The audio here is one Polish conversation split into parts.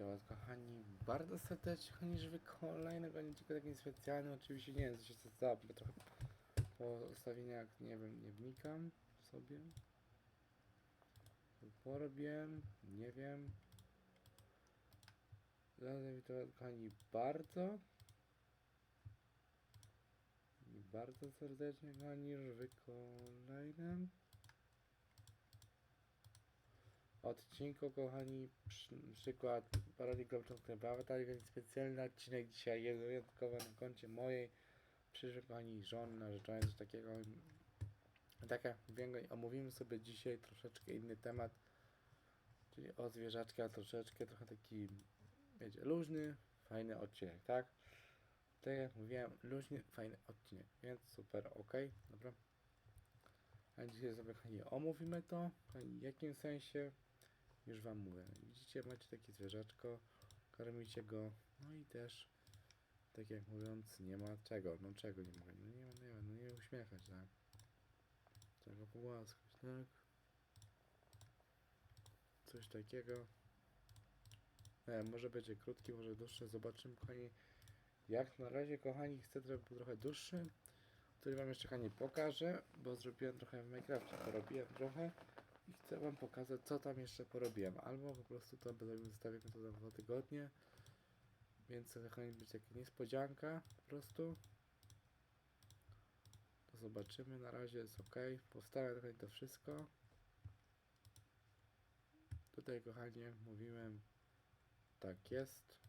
witam was kochani bardzo serdecznie, kochani, żeby kolejnego niczego takim specjalnym, oczywiście nie wiem co się to stało, bo trochę po ustawieniach, nie wiem, nie wnikam sobie. Porobiłem, nie wiem. Zatem witam was kochani bardzo. I bardzo serdecznie kochani, żeby kolejnym odcinku, kochani, przy, przykład parodii Globczowskiej Brawa, tak więc specjalny odcinek dzisiaj jest wyjątkowo na koncie mojej przyszłej kochani żony, narzeczonej, coś takiego. Tak jak mówiłem, omówimy sobie dzisiaj troszeczkę inny temat, czyli o zwierzaczka troszeczkę, trochę taki, wiecie, luźny, fajny odcinek, tak? Tak jak mówiłem, luźny, fajny odcinek, więc super, ok, dobra. A dzisiaj sobie kochani, omówimy to, w jakim sensie, już wam mówię. Widzicie, macie takie zwierzaczko, karmicie go, no i też, tak jak mówiąc, nie ma czego, no czego nie mogę, no nie ma, nie ma, no nie uśmiechać, tak? Trzeba pogłaskać, tak? Coś takiego. Nie, może będzie krótki, może dłuższy, zobaczymy, kochani. Jak na razie, kochani, chcę, żeby był trochę dłuższy, który wam jeszcze, kochani, pokażę, bo zrobiłem trochę w Minecrafcie, porobiłem trochę i chcę wam pokazać, co tam jeszcze porobiłem, albo po prostu to zostawimy to za dwa tygodnie, więc to być taka niespodzianka po prostu. To zobaczymy, na razie jest ok, powstawiam trochę to wszystko. Tutaj, kochani, jak mówiłem, tak jest.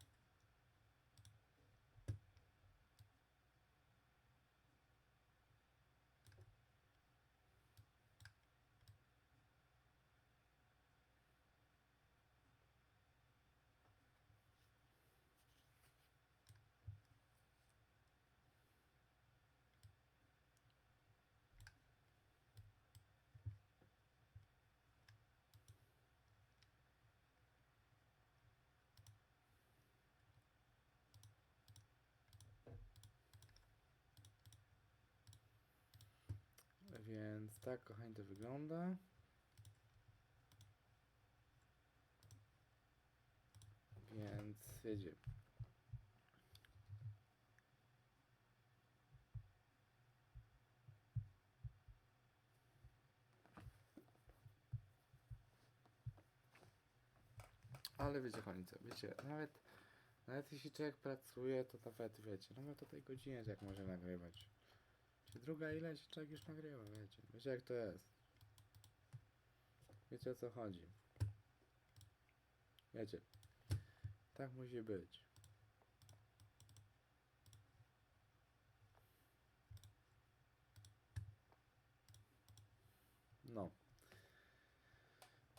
Więc tak, kochani, to wygląda. Więc wiecie. Ale wiecie, kochani, co, wiecie, nawet, nawet jeśli człowiek pracuje, to nawet, wiecie, nawet o tej godzinie jak może nagrywać. Druga ile się człowiek już nagrywa, wiecie. Wiecie jak to jest. Wiecie o co chodzi. Wiecie. Tak musi być. No.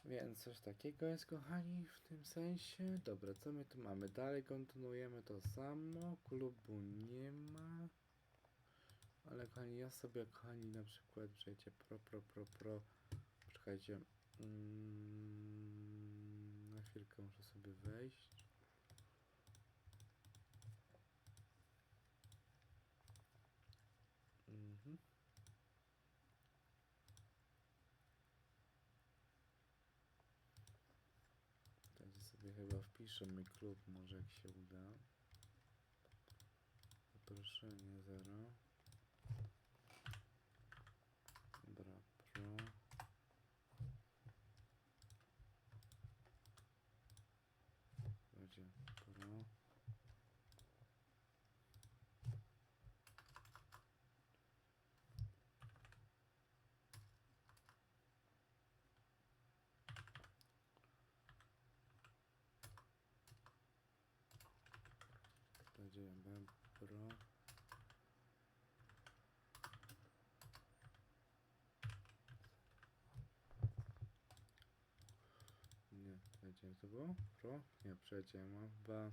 Więc coś takiego jest, kochani, w tym sensie. Dobra, co my tu mamy? Dalej kontynuujemy to samo. Klubu nie ma. Ale kochani, ja sobie kochani na przykład przejdzie pro, pro, pro, pro. Czekajcie. Mm, na chwilkę muszę sobie wejść. Mhm. Będzie sobie chyba wpiszę mój klub, może jak się uda. Zaproszenie 0. Nie, jak to było? Pro? Nie, przejdzie, mam chyba...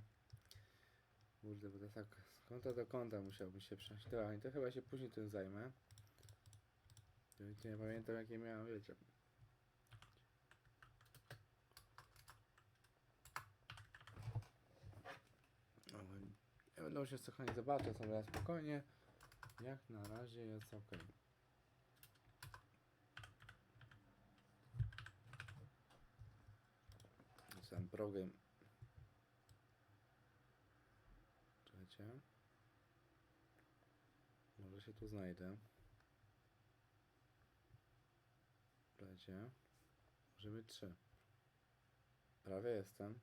Kurde, bo to tak z konta do konta musiałbym się przejść. Dobra, i to chyba się później tym zajmę. Nie pamiętam jakie miałem, wiecie. Ja będę się słuchać, zobaczę sobie spokojnie. Jak na razie jest ok. wrogiem. Czekajcie. Może się tu znajdę. Czekajcie. Możemy trzy. Prawie jestem.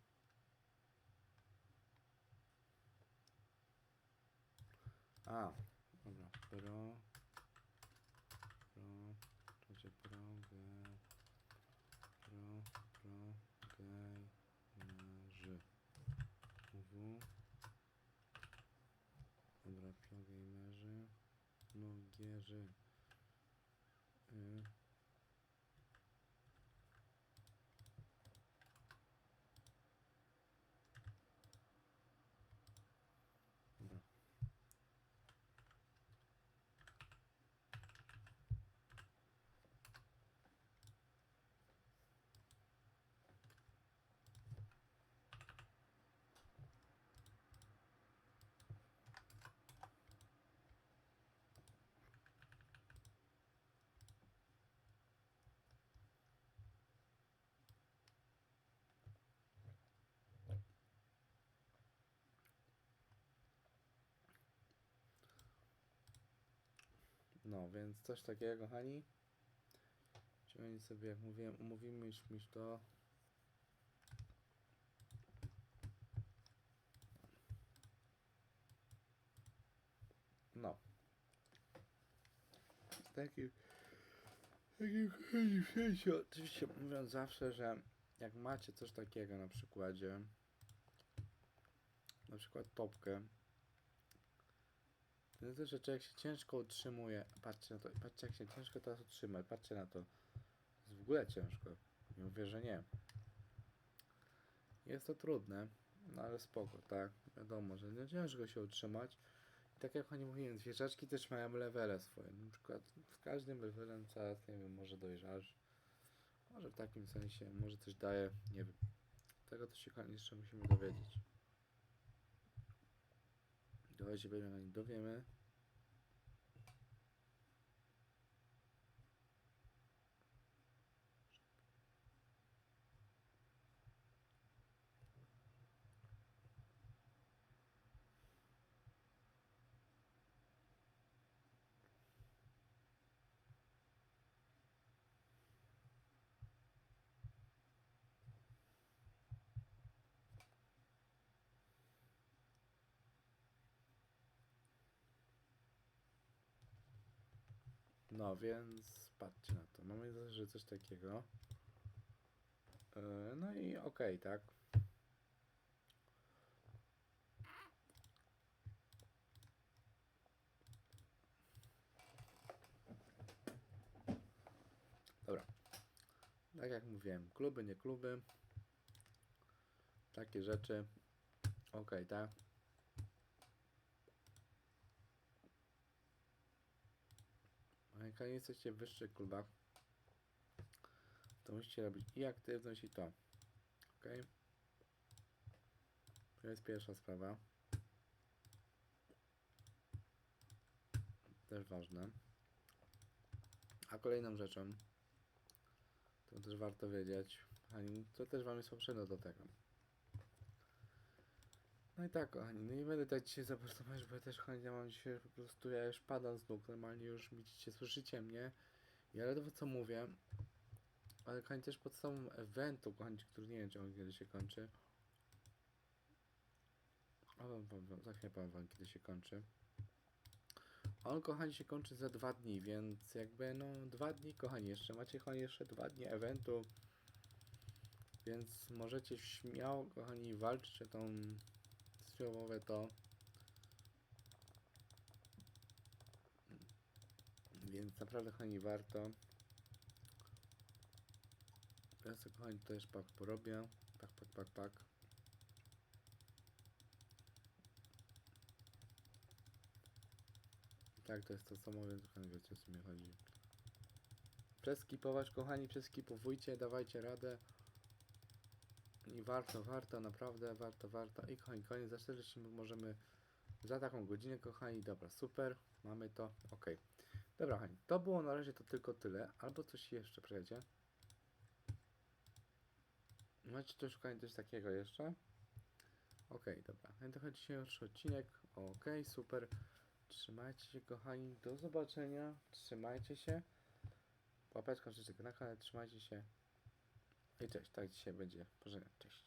A, dobra, pro... sí. No, więc coś takiego, kochani. Czyli sobie, jak mówiłem, umówimy już mi to. No. Z takim kochani, w sensie, oczywiście mówiąc zawsze, że jak macie coś takiego na przykładzie, na przykład topkę, to jest że człowiek się ciężko utrzymuje. Patrzcie na to, patrzcie jak się ciężko teraz utrzymać, patrzcie na to. Jest w ogóle ciężko. Nie mówię, że nie. Jest to trudne, no ale spoko, tak. Wiadomo, że nie ciężko się utrzymać. I tak jak oni mówiłem, zwierzaczki też mają levele swoje. Na przykład w każdym levelem coraz, nie wiem, może dojrzasz. Może w takim sensie, może coś daje, nie wiem. Tego to się jeszcze musimy dowiedzieć. راجع به این دو قیمه. No więc patrzcie na to. Mamy też, że coś takiego. Yy, No i okej, tak. Dobra. Tak jak mówiłem, kluby, nie kluby. Takie rzeczy. Okej, tak. Jak nie jesteście w wyższych klubach, to musicie robić i aktywność, i to. Ok? To jest pierwsza sprawa. Też ważne. A kolejną rzeczą, to też warto wiedzieć, ani to też Wam jest poprzednio do tego. No i tak, kochani, no nie będę tak dzisiaj za bardzo mówić, bo ja też, kochani, ja mam dzisiaj po prostu, ja już padam z nóg, normalnie już widzicie, słyszycie mnie. Ja ledwo co mówię, ale kochani, też podstawą eventu, kochani, który nie wiem, czy on kiedy się kończy. O, wam za chwilę powiem wam, kiedy się kończy. On, kochani, się kończy za dwa dni, więc jakby, no, dwa dni, kochani, jeszcze macie, kochani, jeszcze dwa dni eventu. Więc możecie śmiało, kochani, walczyć o tą filmowe to. Więc naprawdę kochani warto. Ja sobie kochani też pak porobię. Pak, pak, pak, pak. Tak, to jest to samo, więc kochani wiecie o co mi chodzi. Przeskipować kochani, przeskipowujcie, dawajcie radę. I warto, warto, naprawdę, warto, warto. I kochani, koniec, za 40 minut możemy za taką godzinę, kochani. Dobra, super, mamy to, ok. Dobra, kochani, to było na razie to tylko tyle. Albo coś jeszcze, przejdzie. Macie coś, kochani, coś takiego jeszcze? Okej, dobra. No to chodzi dzisiejszy odcinek. Okej, super. Trzymajcie się, kochani. Do zobaczenia. Trzymajcie się. Łapeczka, życzę na kanale. Trzymajcie się. I cześć. Tak dzisiaj będzie. Pożegnam. Cześć.